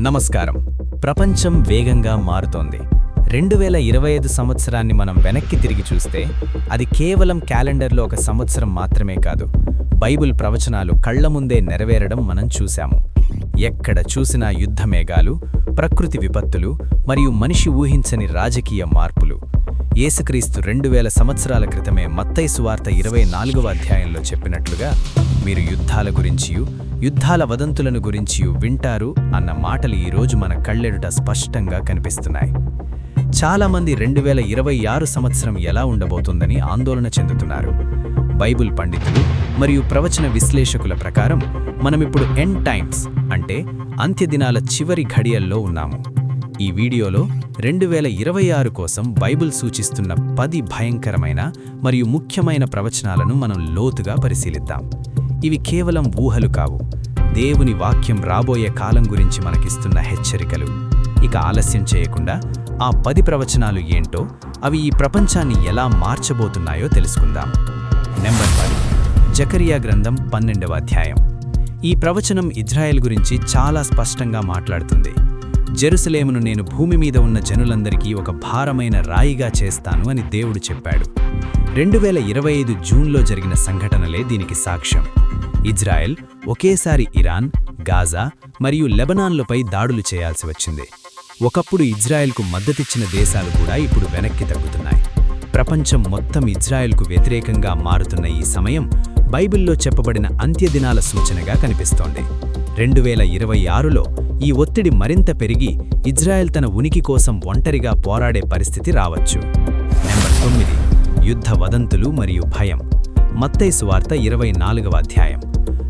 నమస్కారం. ప్రపంచం వేగంగా మారుతోంది. రెండు వేల ఇరవై ఐదు సంవత్సరాన్ని మనం వెనక్కి తిరిగి చూస్తే అది కేవలం క్యాలెండర్లో ఒక సంవత్సరం మాత్రమే కాదు. బైబుల్ ప్రవచనాలు కళ్ళ ముందే నెరవేరడం మనం చూశాము. ఎక్కడ చూసినా యుద్ధ మేఘాలు ప్రకృతి విపత్తులు మరియు మనిషి ఊహించని రాజకీయ మార్పులు. యేసుక్రీస్తు రెండు వేల సంవత్సరాల క్రితమే మత్తై సువార్త ఇరవై నాలుగవ అధ్యాయంలో చెప్పినట్లుగా మీరు యుద్ధాల గురించియు యుద్ధాల వదంతులను గురించి వింటారు అన్న మాటలు ఈరోజు మన కళ్ళెడుట స్పష్టంగా కనిపిస్తున్నాయి. చాలామంది రెండు వేల ఇరవై ఆరు సంవత్సరం ఎలా ఉండబోతుందని ఆందోళన చెందుతున్నారు. బైబుల్ పండితులు మరియు ప్రవచన విశ్లేషకుల ప్రకారం మనమిప్పుడు ఎండ్ టైమ్స్ అంటే అంత్యదినాల చివరి ఘడియల్లో ఉన్నాము. ఈ వీడియోలో రెండు వేల ఇరవై ఆరు కోసం బైబిల్ సూచిస్తున్న పది భయంకరమైన మరియు ముఖ్యమైన ప్రవచనాలను మనం లోతుగా పరిశీలిద్దాం. ఇవి కేవలం ఊహలు కావు. దేవుని వాక్యం రాబోయే కాలం గురించి మనకిస్తున్న హెచ్చరికలు. ఇక ఆలస్యం చేయకుండా ఆ పది ప్రవచనాలు ఏంటో అవి ఈ ప్రపంచాన్ని ఎలా మార్చబోతున్నాయో తెలుసుకుందాం. నెంబర్ వన్ జకరియా గ్రంథం పన్నెండవ అధ్యాయం. ఈ ప్రవచనం ఇజ్రాయెల్ గురించి చాలా స్పష్టంగా మాట్లాడుతుంది. జెరుసలేమును నేను భూమి మీద ఉన్న జనులందరికీ ఒక భారమైన రాయిగా చేస్తాను అని దేవుడు చెప్పాడు. రెండు వేల ఇరవై ఐదు జూన్లో జరిగిన సంఘటనలే దీనికి సాక్ష్యం. ఇజ్రాయెల్ ఒకేసారి ఇరాన్ గాజా మరియు లెబనాన్లపై దాడులు చేయాల్సి వచ్చింది. ఒకప్పుడు ఇజ్రాయెల్కు మద్దతిచ్చిన దేశాలు కూడా ఇప్పుడు వెనక్కి తగ్గుతున్నాయి. ప్రపంచం మొత్తం ఇజ్రాయెల్కు వ్యతిరేకంగా మారుతున్న ఈ సమయం బైబిల్లో చెప్పబడిన అంత్యదినాల సూచనగా కనిపిస్తోంది. రెండు వేల ఇరవై ఆరులో ఈ ఒత్తిడి మరింత పెరిగి ఇజ్రాయెల్ తన ఉనికి కోసం ఒంటరిగా పోరాడే పరిస్థితి రావచ్చు. నెంబర్ తొమ్మిది యుద్ధ వదంతులు మరియు భయం. మత్తై సువార్త ఇరవై నాలుగవ అధ్యాయం.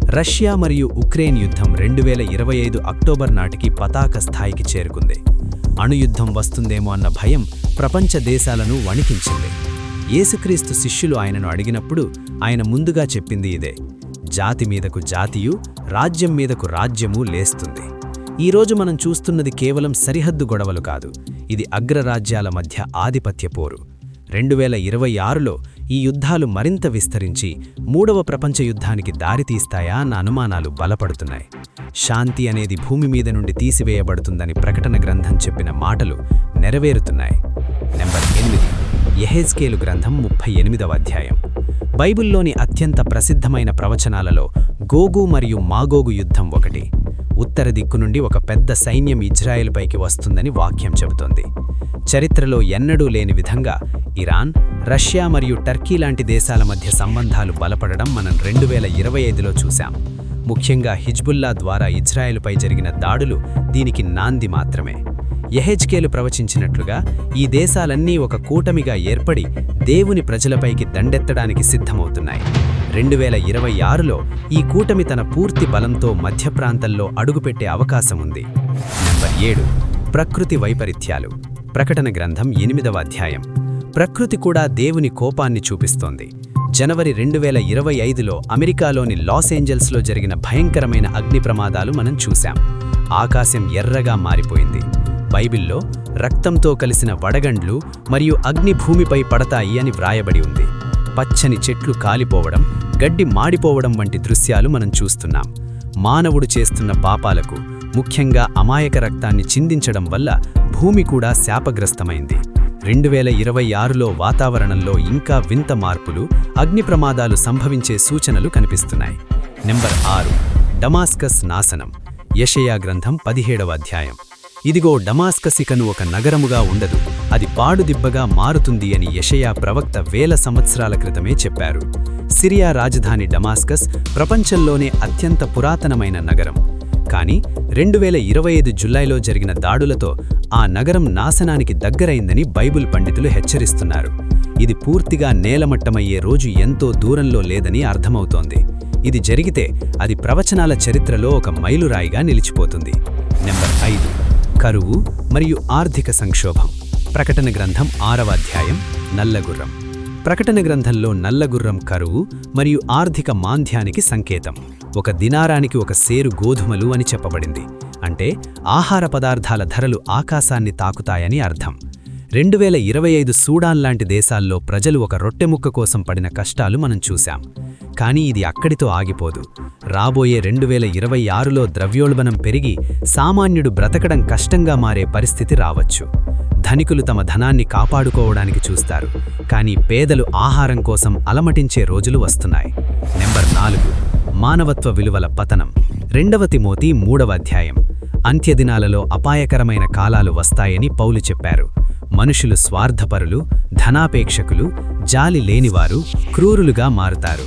రష్యా మరియు ఉక్రెయిన్ యుద్ధం రెండు వేల ఇరవై ఐదు అక్టోబర్ నాటికి పతాక స్థాయికి చేరుకుంది. అణుయుద్ధం వస్తుందేమో అన్న భయం ప్రపంచ దేశాలను వణికించింది. యేసుక్రీస్తు శిష్యులు ఆయనను అడిగినప్పుడు ఆయన ముందుగా చెప్పింది ఇదే జాతి మీదకు జాతియు రాజ్యం మీదకు రాజ్యము లేస్తుంది. ఈరోజు మనం చూస్తున్నది కేవలం సరిహద్దు గొడవలు కాదు. ఇది అగ్రరాజ్యాల మధ్య ఆధిపత్య పోరు. రెండు వేల ఇరవై ఆరులో ఈ యుద్ధాలు మరింత విస్తరించి మూడవ ప్రపంచ యుద్ధానికి దారితీస్తాయా అన్న అనుమానాలు బలపడుతున్నాయి. శాంతి అనేది భూమి మీద నుండి తీసివేయబడుతుందని ప్రకటన గ్రంథం చెప్పిన మాటలు నెరవేరుతున్నాయి. నెంబర్ ఎనిమిది. ఎహెజ్కేలు గ్రంథం ముప్పై ఎనిమిదవ అధ్యాయం. బైబిల్లోని అత్యంత ప్రసిద్ధమైన ప్రవచనాలలో గోగు మరియు మాగోగు యుద్ధం ఒకటి. ఉత్తర దిక్కు నుండి ఒక పెద్ద సైన్యం ఇజ్రాయెల్పైకి వస్తుందని వాక్యం చెబుతోంది. చరిత్రలో ఎన్నడూ లేని విధంగా ఇరాన్ రష్యా మరియు టర్కీ లాంటి దేశాల మధ్య సంబంధాలు బలపడడం మనం రెండు వేల ఇరవై ఐదులో చూశాం. ముఖ్యంగా హిజ్బుల్లా ద్వారా ఇజ్రాయెల్పై జరిగిన దాడులు దీనికి నాంది మాత్రమే. ఎహెచ్కేలు ప్రవచించినట్లుగా ఈ దేశాలన్నీ ఒక కూటమిగా ఏర్పడి దేవుని ప్రజలపైకి దండెత్తడానికి సిద్ధమవుతున్నాయి. రెండు వేల ఇరవై ఆరులో ఈ కూటమి తన పూర్తి బలంతో మధ్య ప్రాంతంలో అడుగుపెట్టే అవకాశం ఉంది నెంబర్ ఏడు ప్రకృతి వైపరీత్యాలు. ప్రకటన గ్రంథం ఎనిమిదవ అధ్యాయం. ప్రకృతి కూడా దేవుని కోపాన్ని చూపిస్తోంది. జనవరి రెండు వేల ఇరవై ఐదులో అమెరికాలోని లాస్ ఏంజల్స్లో జరిగిన భయంకరమైన అగ్ని ప్రమాదాలు మనం చూశాం. ఆకాశం ఎర్రగా మారిపోయింది. బైబిల్లో రక్తంతో కలిసిన వడగండ్లు మరియు అగ్ని భూమిపై పడతాయి అని వ్రాయబడి ఉంది. పచ్చని చెట్లు కాలిపోవడం గడ్డి మాడిపోవడం వంటి దృశ్యాలు మనం చూస్తున్నాం. మానవుడు చేస్తున్న పాపాలకు ముఖ్యంగా అమాయక రక్తాన్ని చిందించడం వల్ల భూమి కూడా శాపగ్రస్తమైంది. రెండు వేల ఇరవై ఆరులో వాతావరణంలో ఇంకా వింత మార్పులు అగ్ని ప్రమాదాలు సంభవించే సూచనలు కనిపిస్తున్నాయి. నెంబర్ ఆరు డమాస్కస్ నాశనం. యషయా గ్రంథం పదిహేడవ అధ్యాయం. ఇదిగో డమాస్కసికను ఒక నగరముగా ఉండదు. అది పాడుదిబ్బగా మారుతుంది అని యషయా ప్రవక్త వేల సంవత్సరాల క్రితమే చెప్పారు. సిరియా రాజధాని డమాస్కస్ ప్రపంచంలోనే అత్యంత పురాతనమైన నగరం. కానీ రెండు వేల ఇరవై ఐదు జులైలో జరిగిన దాడులతో ఆ నగరం నాశనానికి దగ్గరైందని బైబుల్ పండితులు హెచ్చరిస్తున్నారు. ఇది పూర్తిగా నేలమట్టమయ్యే రోజు ఎంతో దూరంలో లేదని అర్థమవుతోంది. ఇది జరిగితే అది ప్రవచనాల చరిత్రలో ఒక మైలురాయిగా నిలిచిపోతుంది. నెంబర్ ఐదు. కరువు మరియు ఆర్థిక సంక్షోభం. ప్రకటన గ్రంథం ఆరవ అధ్యాయం నల్లగుర్రం. ప్రకటన గ్రంథంలో నల్లగుర్రం కరువు మరియు ఆర్థిక మాంద్యానికి సంకేతం. ఒక దినారానికి ఒక సేరు గోధుమలు అని చెప్పబడింది. అంటే ఆహార పదార్థాల ధరలు ఆకాశాన్ని తాకుతాయని అర్థం. రెండు వేల ఇరవై ఐదు సూడాన్ లాంటి దేశాల్లో ప్రజలు ఒక రొట్టెముక్క కోసం పడిన కష్టాలు మనం చూశాం. కానీ ఇది అక్కడితో ఆగిపోదు. రాబోయే రెండు వేల ఇరవై ఆరులో ద్రవ్యోల్బణం పెరిగి సామాన్యుడు బ్రతకడం కష్టంగా మారే పరిస్థితి రావచ్చు. ధనికులు తమ ధనాన్ని కాపాడుకోవడానికి చూస్తారు. కానీ పేదలు ఆహారం కోసం అలమటించే రోజులు వస్తున్నాయి. నెంబర్ నాలుగు. మానవత్వ విలువల పతనం. రెండవ తిమోతి మూడవ అధ్యాయం. అంత్యదినాలలో అపాయకరమైన కాలాలు వస్తాయని పౌలు చెప్పారు. మనుషులు స్వార్థపరులు ధనాపేక్షకులు జాలి లేనివారు క్రూరులుగా మారుతారు.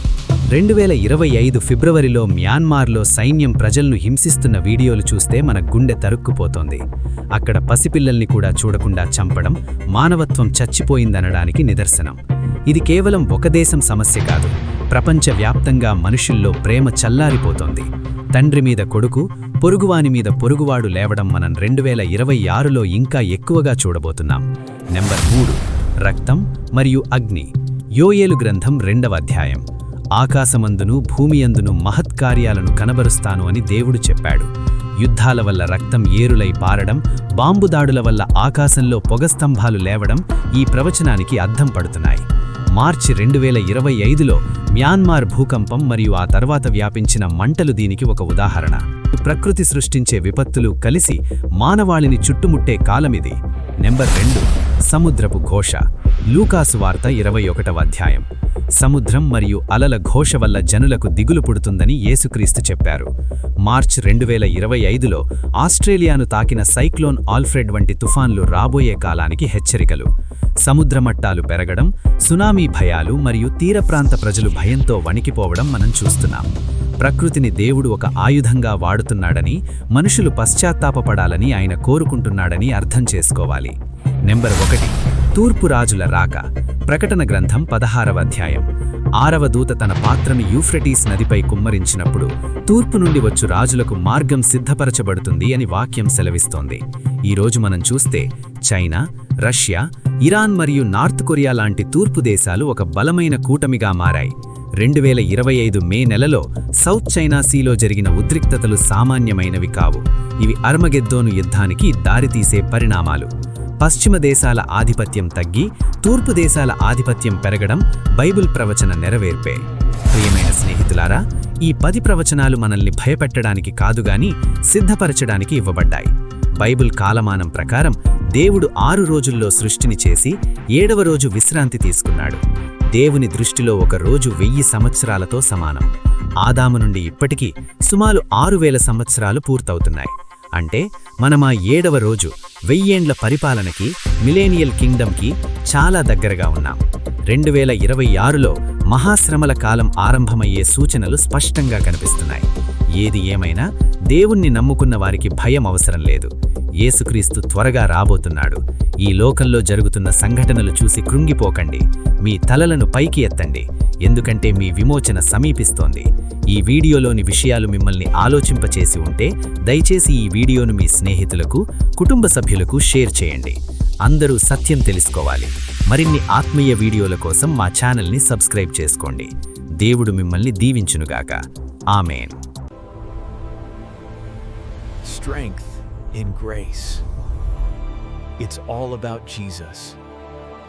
రెండు వేల ఇరవై ఐదు ఫిబ్రవరిలో మ్యాన్మార్లో సైన్యం ప్రజలను హింసిస్తున్న వీడియోలు చూస్తే మన గుండె తరుక్కుపోతోంది. అక్కడ పసిపిల్లల్ని కూడా చూడకుండా చంపడం మానవత్వం చచ్చిపోయిందనడానికి నిదర్శనం. ఇది కేవలం ఒక దేశం సమస్య కాదు ప్రపంచవ్యాప్తంగా మనుషుల్లో ప్రేమ చల్లారిపోతోంది. తండ్రి మీద కొడుకు పొరుగువాని మీద పొరుగువాడు లేవడం మనం రెండు వేల ఇరవై ఆరులో ఇంకా ఎక్కువగా చూడబోతున్నాం. నెంబర్ మూడు రక్తం మరియు అగ్ని. యోయేలు గ్రంథం రెండవ అధ్యాయం. ఆకాశమందును భూమియందును మహత్కార్యాలను కనబరుస్తాను అని దేవుడు చెప్పాడు. యుద్ధాల వల్ల రక్తం ఏరులై పారడం బాంబుదాడుల వల్ల ఆకాశంలో పొగస్తంభాలు లేవడం ఈ ప్రవచనానికి అద్దం పడుతున్నాయి. మార్చి రెండు వేల ఇరవై ఐదులో మ్యాన్మార్ భూకంపం మరియు ఆ తర్వాత వ్యాపించిన మంటలు దీనికి ఒక ఉదాహరణ. ప్రకృతి సృష్టించే విపత్తులు కలిసి మానవాళిని చుట్టుముట్టే కాలమిది నెంబర్ రెండు సముద్రపు ఘోష. లూకాసు వార్త ఇరవై ఒకటవ అధ్యాయం. సముద్రం మరియు అలల ఘోష వల్ల జనులకు దిగులు పుడుతుందని యేసుక్రీస్తు చెప్పారు. మార్చ్ రెండు వేల ఇరవై ఐదులో ఆస్ట్రేలియాను తాకిన సైక్లోన్ ఆల్ఫ్రెడ్ వంటి తుఫాన్లు రాబోయే కాలానికి హెచ్చరికలు. సముద్రమట్టాలు పెరగడం సునామీ భయాలు మరియు తీరప్రాంత ప్రజలు భయంతో వణికిపోవడం మనం చూస్తున్నాం. ప్రకృతిని దేవుడు ఒక ఆయుధంగా వాడుతున్నాడని మనుషులు పశ్చాత్తాపపడాలని ఆయన కోరుకుంటున్నాడని అర్థం చేసుకోవాలి. నెంబర్ ఒకటి తూర్పు రాజుల రాక. ప్రకటన గ్రంథం పదహారవ అధ్యాయం. ఆరవ దూత తన పాత్రను యూఫ్రటీస్ నదిపై కుమ్మరించినప్పుడు తూర్పు నుండి వచ్చు రాజులకు మార్గం సిద్ధపరచబడుతుంది అని వాక్యం సెలవిస్తోంది. ఈరోజు మనం చూస్తే చైనా రష్యా ఇరాన్ మరియు నార్త్ కొరియా లాంటి తూర్పు దేశాలు ఒక బలమైన కూటమిగా మారాయి. రెండు వేల ఇరవై ఐదు మే నెలలో సౌత్ చైనా సీలో జరిగిన ఉద్రిక్తతలు సామాన్యమైనవి కావు. ఇవి అర్మగెద్దోను యుద్ధానికి దారితీసే పరిణామాలు. పశ్చిమ దేశాల ఆధిపత్యం తగ్గి తూర్పు దేశాల ఆధిపత్యం పెరగడం బైబిల్ ప్రవచన నెరవేర్పే. ప్రియమైన స్నేహితులారా ఈ పది ప్రవచనాలు మనల్ని భయపెట్టడానికి కాదుగాని సిద్ధపరచడానికి ఇవ్వబడ్డాయి. బైబిల్ కాలమానం ప్రకారం దేవుడు ఆరు రోజుల్లో సృష్టిని చేసి ఏడవ రోజు విశ్రాంతి తీసుకున్నాడు. దేవుని దృష్టిలో ఒక రోజు వెయ్యి సంవత్సరాలతో సమానం. ఆదాము నుండి ఇప్పటికీ సుమారు ఆరు వేల సంవత్సరాలు పూర్తవుతున్నాయి. అంటే మనమా ఏడవ రోజు వెయ్యేండ్ల పరిపాలనకి మిలేనియల్ కింగ్డమ్కి చాలా దగ్గరగా ఉన్నాం. రెండు వేల ఇరవై ఆరులో మహాశ్రమల కాలం ఆరంభమయ్యే సూచనలు స్పష్టంగా కనిపిస్తున్నాయి. ఏది ఏమైనా దేవుణ్ణి నమ్ముకున్న వారికి భయం అవసరం లేదు. యేసుక్రీస్తు త్వరగా రాబోతున్నాడు. ఈ లోకంలో జరుగుతున్న సంఘటనలు చూసి కృంగిపోకండి. మీ తలలను పైకి ఎత్తండి. ఎందుకంటే మీ విమోచన సమీపిస్తోంది. ఈ వీడియోలోని విషయాలు మిమ్మల్ని ఆలోచింపచేసి ఉంటే దయచేసి ఈ వీడియోను మీ స్నేహితులకు కుటుంబ సభ్యులకు షేర్ చేయండి. అందరూ సత్యం తెలుసుకోవాలి. మరిన్ని ఆత్మీయ వీడియోల కోసం మా ఛానల్ని సబ్స్క్రైబ్ చేసుకోండి. దేవుడు మిమ్మల్ని దీవించునుగాక. Amen. Strength. In grace. It's all about Jesus.